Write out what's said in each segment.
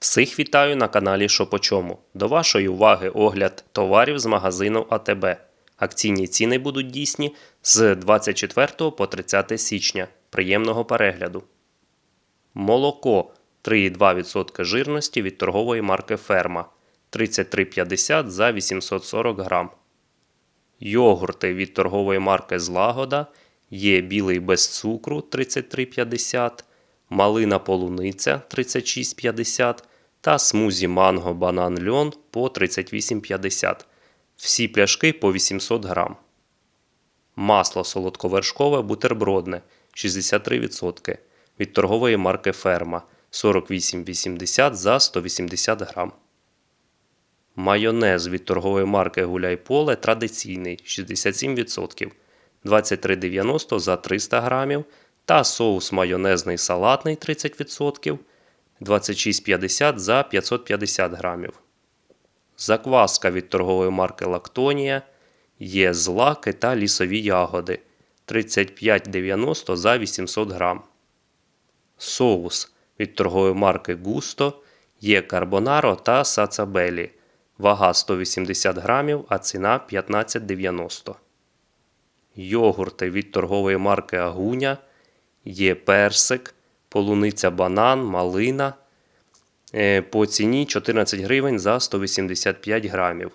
Всіх вітаю на каналі Що по чому. До вашої уваги огляд товарів з магазину АТБ. Акційні ціни будуть дійсні з 24 по 30 січня. Приємного перегляду. Молоко 3,2% жирності від торгової марки Ферма 33,50 за 840 грам. Йогурти від торгової марки Злагода є білий без цукру 33,50, малина полуниця 36,50 та смузі манго банан льон по 38,50. Всі пляшки по 800 грам. Масло солодковершкове бутербродне 63% від торгової марки Ферма 48,80 за 180 грам. Майонез від торгової марки Гуляйполе традиційний 67%, 23,90 за 300 грамів та соус майонезний салатний 30%, 26,50 за 550 грамів. Закваска від торгової марки Лактонія є злаки та лісові ягоди 35,90 за 800 грам. Соус від торгової марки Густо є карбонаро та сацабелі. Вага 180 грамів, а ціна 15,90. Йогурти від торгової марки Агуня є персик, полуниця банан, малина. Е, По ціні 14 гривень за 185 грамів.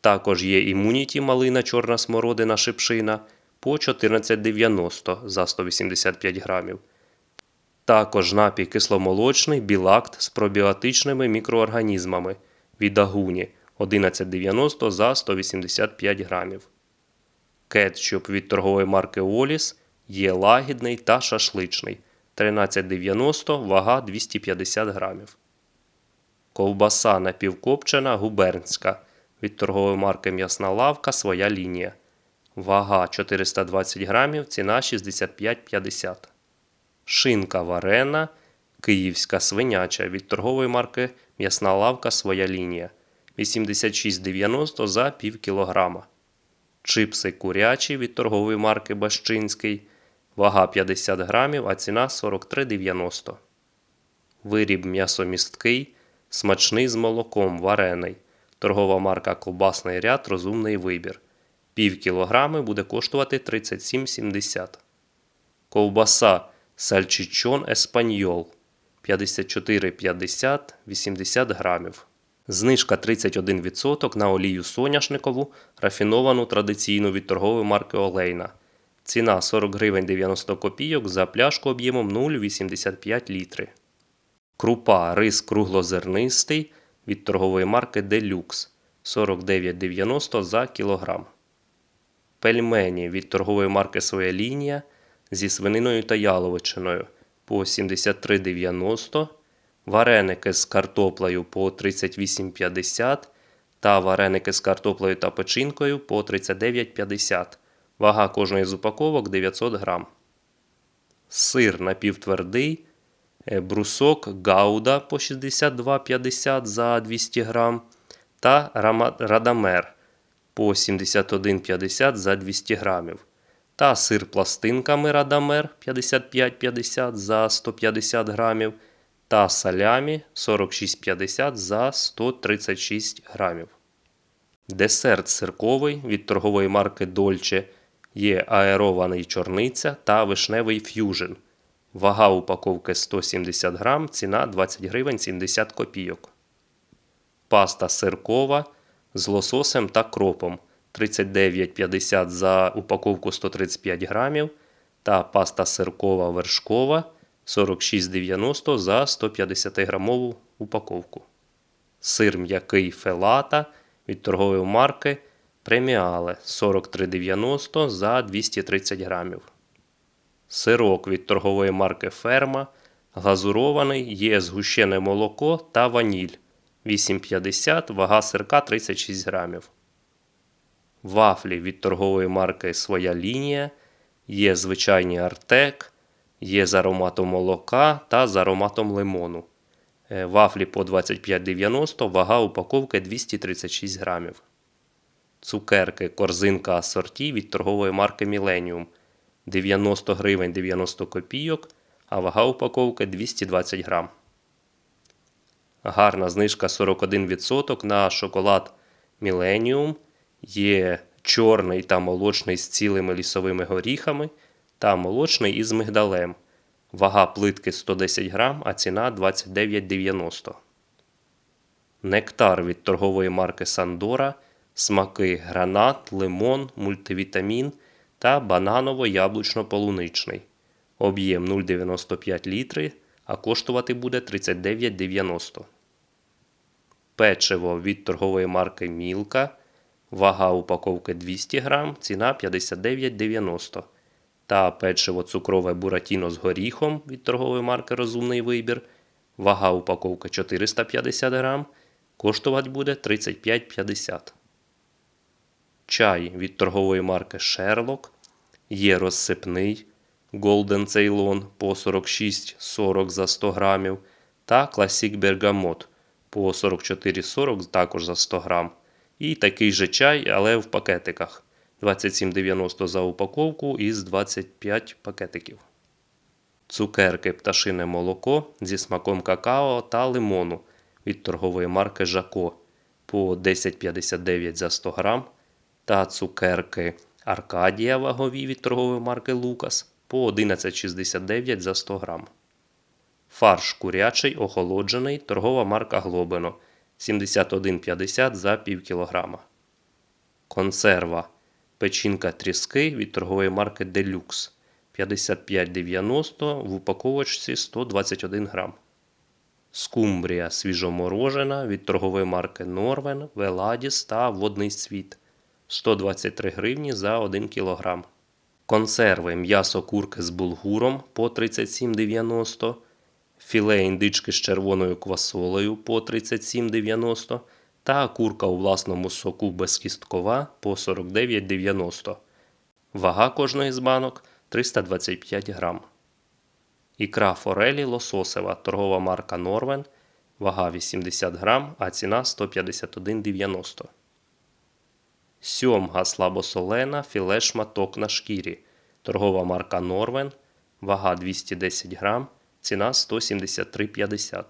Також є імуніті малина чорна смородина шипшина по 14,90 за 185 грамів. Також напій кисломолочний білакт з пробіотичними мікроорганізмами від Агуні 11,90 за 185 грамів. Кетчуп від торгової марки Оліс є лагідний та шашличний 13,90 вага 250 грамів. Ковбаса напівкопчена губернська від торгової марки М'ясна лавка своя лінія. Вага 420 грамів, ціна 65,50. Шинка варена, київська свиняча від торгової марки М'ясна лавка своя лінія 86,90 за пів кілограма. Чипси курячі від торгової марки Бащинський. Вага 50 грамів, а ціна 43,90. Виріб м'ясомісткий, смачний з молоком, варений. Торгова марка Ковбасний ряд розумний вибір. Пів кілограми буде коштувати 37,70. Ковбаса Сальчичон Еспаньол 54,50 80 грамів. Знижка 31% на олію соняшникову, рафіновану традиційну від торгової марки Олейна. Ціна 40 гривень 90 копійок за пляшку об'ємом 0,85 літри. Крупа рис круглозернистий від торгової марки Deluxe 49,90 за кілограм. Пельмені від торгової марки Своя лінія зі свининою та яловичиною по 73,90 вареники з картоплею по 38,50 та вареники з картоплею та печінкою по 39,50. Вага кожної з упаковок 900 грам. Сир напівтвердий. е, Брусок Гауда по 62,50 за 200 грам. Та Радамер по 71,50 за 200 грамів. Та сир пластинками Радамер 55,50 за 150 грамів. Та салямі 46,50 за 136 грамів. Десерт сирковий від торгової марки Дольче є аерований чорниця та вишневий ф'южн. Вага упаковки 170 грам, ціна 20 гривень 70 копійок. Паста сиркова з лососем та кропом 39,50 за упаковку 135 грамів. Та паста сиркова вершкова 46,90 за 150 грамову упаковку. Сир м'який фелата від торгової марки Преміале 43,90 за 230 грамів. Сирок від торгової марки Ферма глазурований є згущене молоко та ваніль 8,50 вага сирка 36 грамів. Вафлі від торгової марки Своя лінія є звичайні артек, є з ароматом молока та з ароматом лимону. Е, Вафлі по 25,90, вага упаковки 236 грамів. Цукерки корзинка асорті від торгової марки Millennium 90 гривень 90 копійок, а вага упаковки 220 грам. Гарна знижка 41% на шоколад Millennium. Є чорний та молочний з цілими лісовими горіхами та молочний із мигдалем. Вага плитки 110 грам, а ціна 29,90. Нектар від торгової марки Сандора, смаки гранат, лимон, мультивітамін та бананово-яблучно-полуничний. Об'єм 0,95 літри, а коштувати буде 39,90. Печиво від торгової марки Мілка. Вага упаковки 200 грам, ціна 59,90. Та печиво цукрове Буратіно з горіхом від торгової марки Розумний вибір. Вага упаковки 450 грам, коштувати буде 35,50. Чай від торгової марки Sherlock. Є розсипний Golden Ceylon по 46,40 за 100 грамів та Classic Bergamot по 44,40 також за 100 грам. І такий же чай, але в пакетиках. 27,90 за упаковку із 25 пакетиків. Цукерки пташине молоко зі смаком какао та лимону від торгової марки Жако по 10,59 за 100 грам. Та цукерки Аркадія вагові від торгової марки Лукас по 11,69 за 100 грам. Фарш курячий охолоджений, торгова марка Глобино 71,50 за пів кілограма. Консерва. Печінка тріски від торгової марки Deluxe 55,90 в упаковочці 121 грам. Скумбрія свіжоморожена від торгової марки Норвен, Веладіс та Водний світ 123 гривні за 1 кг. Консерви м'ясо курки з булгуром по 37,90 філе індички з червоною квасолею по 37,90 та курка у власному соку безкісткова по 49,90. Вага кожної з банок 325 грам. Ікра форелі лососева, торгова марка Норвен, вага 80 грам, а ціна 151,90. Сьомга слабосолена, філе шматок на шкірі, торгова марка Норвен, вага 210 грам, ціна 173,50.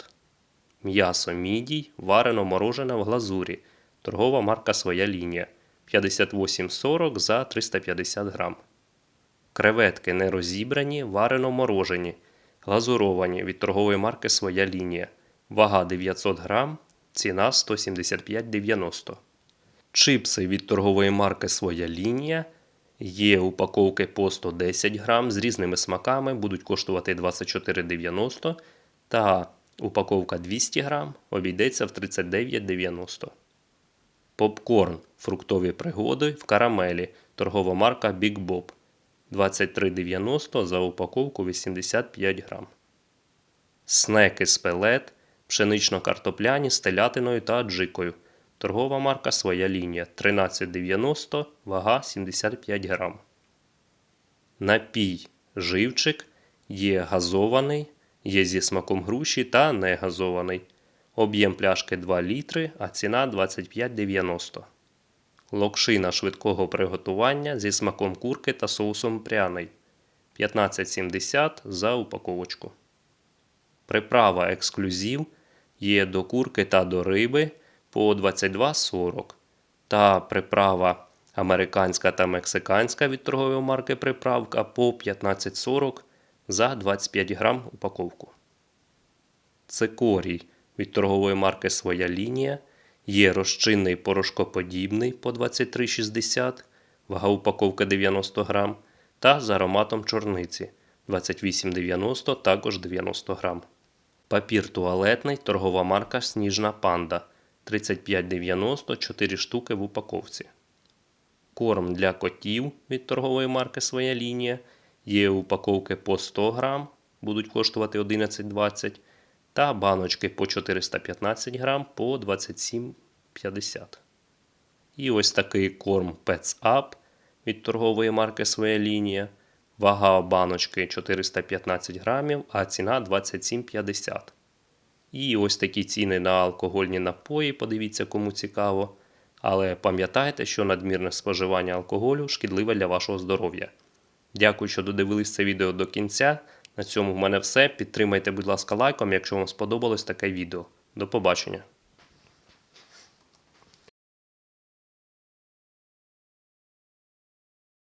М'ясо мідій, варено морожене в глазурі, торгова марка Своя лінія 58,40 за 350 грам. Креветки не розібрані, варено морожені, глазуровані від торгової марки Своя лінія. Вага 900 грам, ціна 175,90. Чипси від торгової марки Своя лінія. Є упаковки по 110 грам з різними смаками, будуть коштувати 24,90 та упаковка 200 грам обійдеться в 39,90. Попкорн фруктові пригоди в карамелі. Торгова марка Big Bob 23,90 за упаковку 85 грам. Снеки з пелет пшенично-картопляні з телятиною та аджикою. Торгова марка Своя лінія 13,90, вага 75 грам. Напій живчик є газований, є зі смаком груші та не газований. Об'єм пляшки 2 літри, а ціна 25,90. Локшина швидкого приготування зі смаком курки та соусом пряний 15,70 за упаковочку. Приправа ексклюзив є до курки та до риби по 22,40 та приправа американська та мексиканська від торгової марки приправка по 15,40 за 25 грам упаковку. Цикорій від торгової марки Своя лінія. Є розчинний порошкоподібний по 23,60, вага упаковка 90 грам, та з ароматом чорниці 28,90 також 90 грам. Папір туалетний, торгова марка Сніжна панда 35,90 4 штуки в упаковці. Корм для котів від торгової марки Своя лінія. Є упаковки по 100 грам, будуть коштувати 11,20 та баночки по 415 грам по 27,50. І ось такий корм Pets Up від торгової марки Своя лінія. Вага баночки 415 грамів, а ціна 27,50. І ось такі ціни на алкогольні напої, подивіться, кому цікаво. Але пам'ятайте, що надмірне споживання алкоголю шкідливе для вашого здоров'я. Дякую, що додивились це відео до кінця. На цьому в мене все. Підтримайте, будь ласка, лайком, якщо вам сподобалось таке відео. До побачення.